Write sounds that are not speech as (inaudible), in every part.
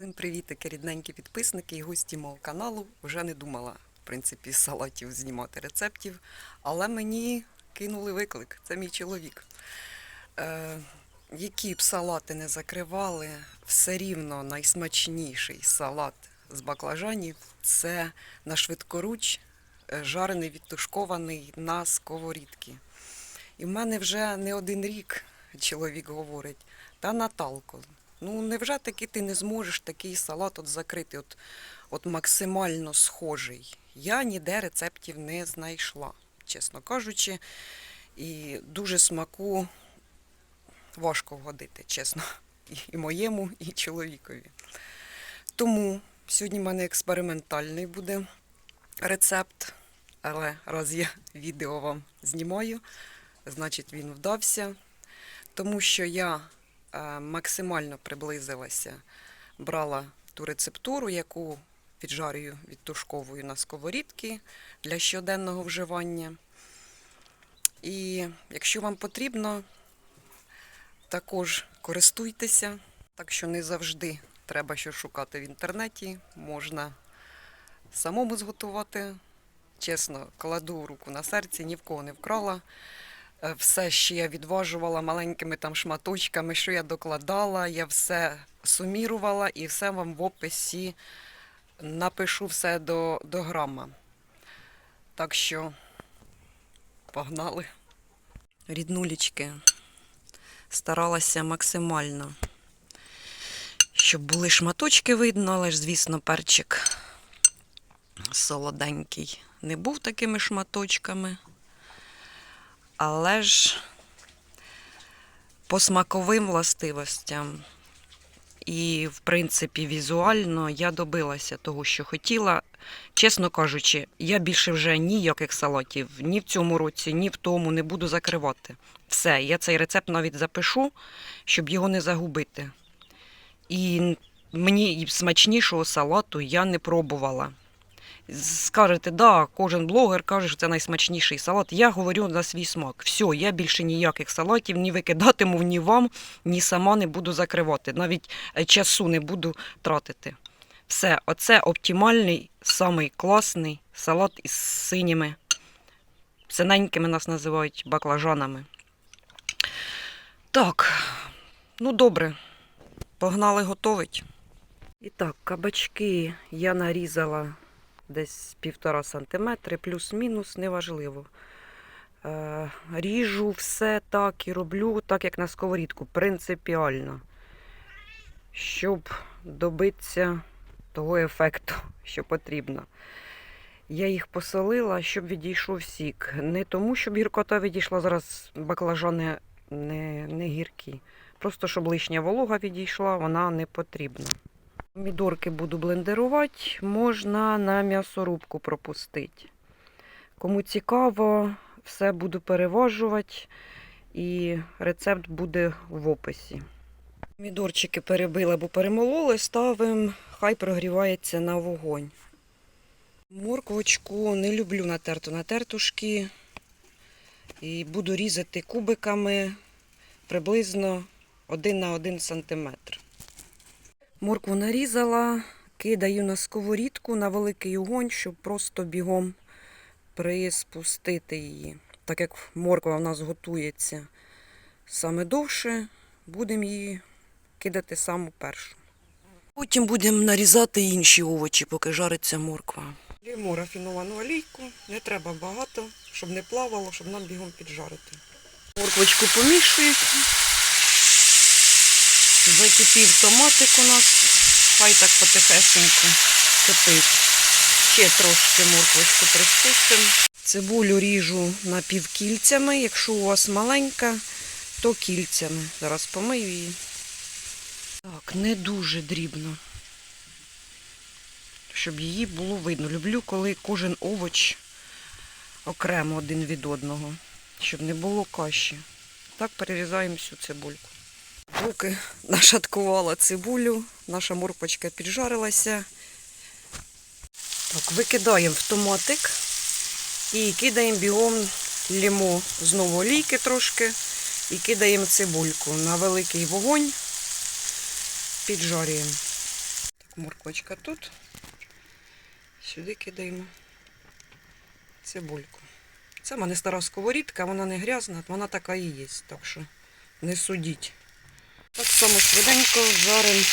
Всім привітики, рідненькі підписники і гості мого каналу. Вже не думала, в принципі, салатів знімати рецептів, але мені кинули виклик. Це мій чоловік. Е, які б салати не закривали, все рівно найсмачніший салат з баклажанів це на швидкоруч е, жарений відтушкований на сковорідці. І в мене вже не один рік чоловік говорить, та Наталко, ну невже таки ти не зможеш такий салат от закрити, от, от максимально схожий? Я ніде рецептів не знайшла, чесно кажучи, і дуже смаку важко вгодити, чесно, і- моєму, і чоловікові. Тому сьогодні в мене експериментальний буде рецепт, але раз я відео вам знімаю, значить він вдався, тому що я максимально приблизилася, брала ту рецептуру, яку піджарюю, відтушковую на сковорідки для щоденного вживання. І якщо вам потрібно, також користуйтеся, так що не завжди треба щось шукати в інтернеті, можна самому зготувати. Чесно, кладу руку на серце, ні в кого не вкрала. Е, Все, що я відважувала маленькими там шматочками, що я докладала, я все сумірувала і все вам в описі напишу все до, до грама. Так що погнали. Ріднулічки старалася максимально, щоб були шматочки видно, але ж, звісно, перчик солоденький не був такими шматочками. Але ж по смаковим властивостям і, в принципі, візуально я добилася того, що хотіла. Чесно кажучи, я більше вже ніяких салатів ні в цьому році, ні в тому не буду закривати. Все, я цей рецепт навіть запишу, щоб його не загубити. І мені смачнішого салату я не пробувала. Скажете, да, кожен блогер каже, що це найсмачніший салат. Я говорю на свій смак. Все, я більше ніяких салатів ні викидатиму ні вам, ні сама не буду закривати. Навіть е, часу не буду тратити. Все, оце оптимальний, самий класний салат із синіми. Синенькими нас називають баклажанами. Так, ну добре, погнали готовить. І так, кабачки я нарізала десь півтора сантиметри, плюс-мінус, неважливо. Е, ріжу все так і роблю, так як на сковорідку, принципіально, щоб добитися того ефекту, (laughs) що потрібно. Я їх посолила, щоб відійшов сік. Не тому, щоб гіркота відійшла, зараз баклажани не, не гіркі. Просто щоб лишня волога відійшла, вона не потрібна. Помідорки буду блендерувати, можна на м'ясорубку пропустити. Кому цікаво, все буду переважувати і рецепт буде в описі. Помідорчики перебили або перемололи, ставимо, хай прогрівається на вогонь. Морквочку не люблю натерту на тертушки. І буду різати кубиками приблизно 1 на 1 сантиметр. Моркву нарізала, кидаю на сковорідку на великий огонь, щоб просто бігом приспустити її. Так як морква в нас готується саме довше, будемо її кидати саму першу. Потім будемо нарізати інші овочі, поки жариться морква. Лімо рафіновану олійку, не треба багато, щоб не плавало, щоб нам бігом піджарити. Морквочку помішують. Закипів томатик у нас. Хай так потихесенько кипить. Ще трошки морквочку приспустимо. Цибулю ріжу напівкільцями. Якщо у вас маленька, то кільцями. Зараз помию її. Так, не дуже дрібно. Щоб її було видно. Люблю, коли кожен овоч окремо один від одного, щоб не було каші. Так перерізаємо всю цибульку. Поки нашаткувала цибулю, наша морпочка піджарилася. Так, викидаємо в томатик і кидаємо бігом лімо знову олійки трошки і кидаємо цибульку на великий вогонь, піджарюємо. Морквочка тут. Сюди кидаємо цибульку. Це в мене стара сковорідка, вона не грязна, вона така і є, так що не судіть. Так само швиденько жаримо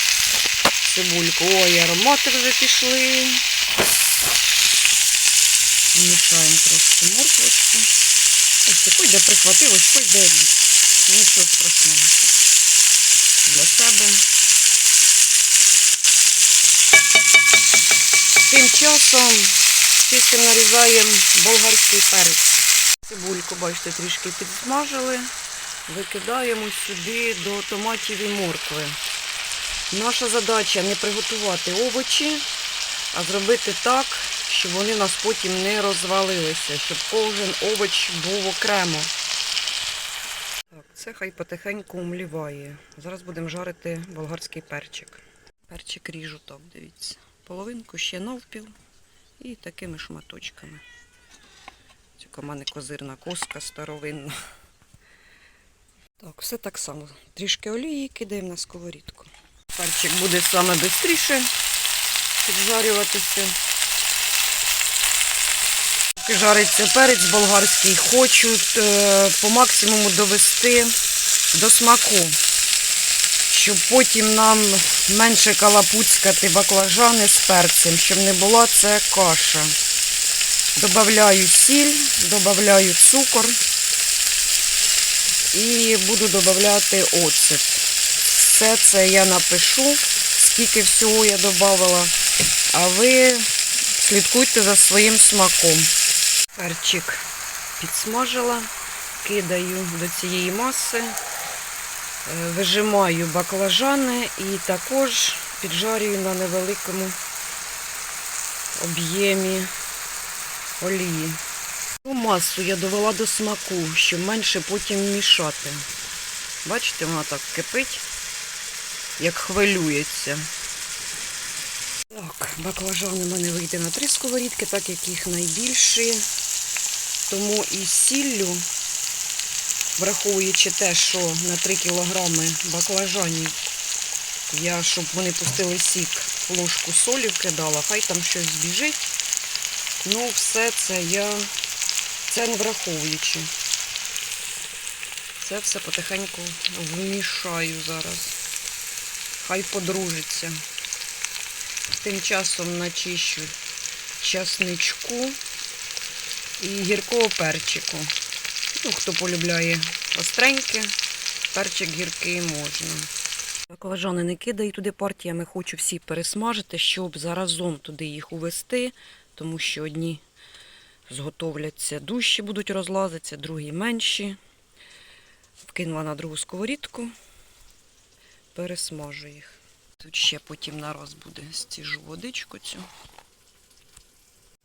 цибульку. Ой, аромати вже пішли. Мішаємо трошки морквочку. Ось таку йде прихватилось, ось йде нічого страшного. Для себе. Тим часом чистим нарізаємо болгарський перець. Цибульку, бачите, трішки підсмажили. Викидаємо сюди до томатів і моркви. Наша задача не приготувати овочі, а зробити так, щоб вони у нас потім не розвалилися, щоб кожен овоч був окремо. Так, це хай потихеньку умліває. Зараз будемо жарити болгарський перчик. Перчик ріжу так, дивіться. Половинку ще навпіл і такими шматочками. В мене козирна коска старовинна. Так, все так само. Трішки олії кидаємо на сковорідку. Перчик буде саме швидше піджарюватися. Поки жариться перець болгарський, хочуть е, по максимуму довести до смаку, щоб потім нам менше калапуцькати баклажани з перцем, щоб не була це каша. Добавляю сіль, добавляю цукор і буду додавати оцет. Все це я напишу, скільки всього я додавала, а ви слідкуйте за своїм смаком. Перчик підсмажила, кидаю до цієї маси, е, вижимаю баклажани і також піджарюю на невеликому об'ємі олії. Масу я довела до смаку, щоб менше потім мішати. Бачите, вона так кипить, як хвилюється. Так, баклажани в мене вийде на три сковорідки, так як їх найбільше. Тому і сіллю, враховуючи те, що на 3 кілограми баклажанів я, щоб вони пустили сік, ложку солі вкидала, хай там щось збіжить. Ну, все це я, це не враховуючи. Це все потихеньку вмішаю зараз. Хай подружиться. Тим часом начищу часничку і гіркого перчику. Ну, хто полюбляє остреньке, перчик гіркий можна. Баклажани не кидаю туди партіями, хочу всі пересмажити, щоб заразом туди їх увести, тому що одні зготовляться дужчі, будуть розлазитися, другі менші. Вкинула на другу сковорідку, пересмажу їх. Тут ще потім нараз буде стіжу водичку цю.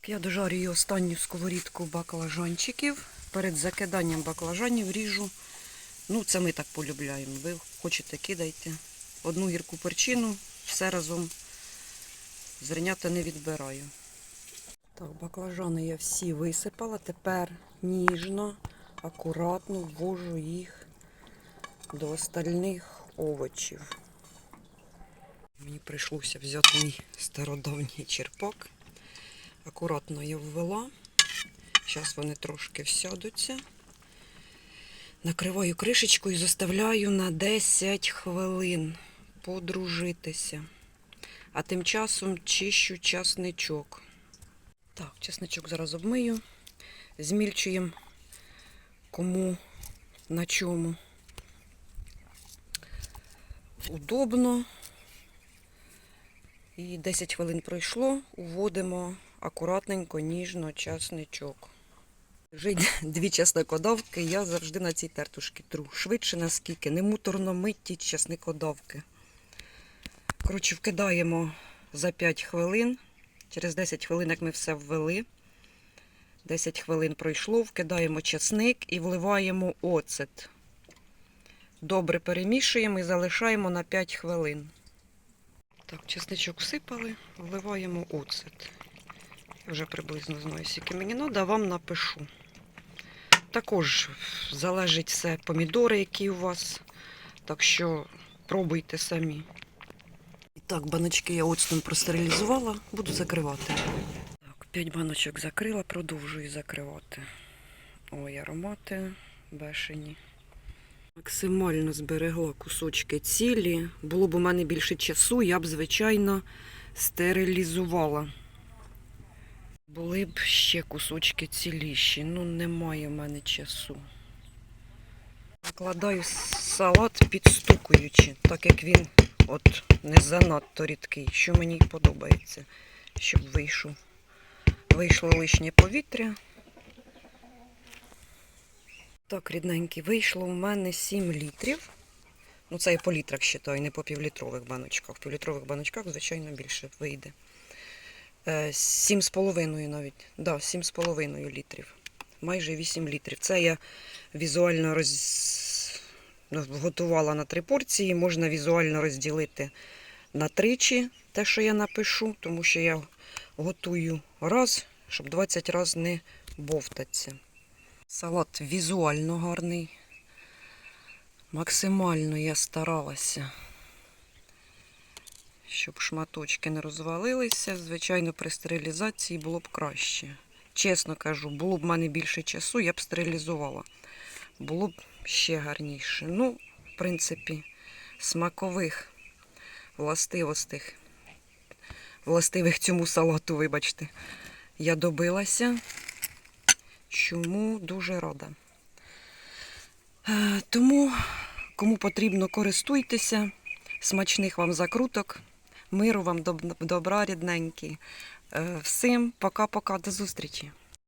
Я дожарюю останню сковорідку баклажанчиків. Перед закиданням баклажанів ріжу. Ну, це ми так полюбляємо. Ви хочете, кидайте. Одну гірку перчину, все разом зернята не відбираю. Так, баклажани я всі висипала. Тепер ніжно, акуратно ввожу їх до остальних овочів. Мені прийшлося взяти мій стародавній черпак. Акуратно я ввела. Зараз вони трошки всядуться. Накриваю кришечкою і заставляю на 10 хвилин подружитися. А тим часом чищу часничок. Так, часничок зараз обмию. Змільчуємо кому на чому. Удобно. І 10 хвилин пройшло, уводимо акуратненько, ніжно часничок. Лежить дві часникодавки, я завжди на цій тертушці тру. Швидше наскільки, не муторно митті часникодавки. Коротше, вкидаємо за 5 хвилин. Через 10 хвилинок ми все ввели. 10 хвилин пройшло, вкидаємо часник і вливаємо оцет. Добре перемішуємо і залишаємо на 5 хвилин. Так, чесничок всипали, вливаємо оцет. Я вже приблизно знаю, скільки мені треба, вам напишу. Також залежить все помідори, які у вас. Так що пробуйте самі. Так, баночки я оцтом простерилізувала, буду закривати. Так, 5 баночок закрила, продовжую закривати. Ой, аромати бешені. Максимально зберегла кусочки цілі. Було б у мене більше часу, я б, звичайно, стерилізувала. Були б ще кусочки ціліші, ну немає в мене часу. Накладаю салат підстукуючи, так як він от не занадто рідкий, що мені подобається, щоб вийшов. Вийшло лишнє повітря. Так, рідненький, вийшло у мене 7 літрів. Ну, це я по літрах вважаю, не по півлітрових баночках. В півлітрових баночках, звичайно, більше вийде. Е, 7,5 навіть. Да, 7,5 літрів. Майже 8 літрів. Це я візуально роз... готувала на три порції. Можна візуально розділити на тричі те, що я напишу, тому що я готую раз, щоб 20 разів не бовтатися. Салат візуально гарний. Максимально я старалася, щоб шматочки не розвалилися. Звичайно, при стерилізації було б краще. Чесно кажу, було б в мене більше часу, я б стерилізувала. Було б ще гарніше. Ну, в принципі, смакових властивостей, властивих цьому салату, вибачте, я добилася. Чому дуже рада. Е, Тому, кому потрібно, користуйтеся. Смачних вам закруток. Миру вам, добра, рідненькі. Е, Всім пока-пока, до зустрічі.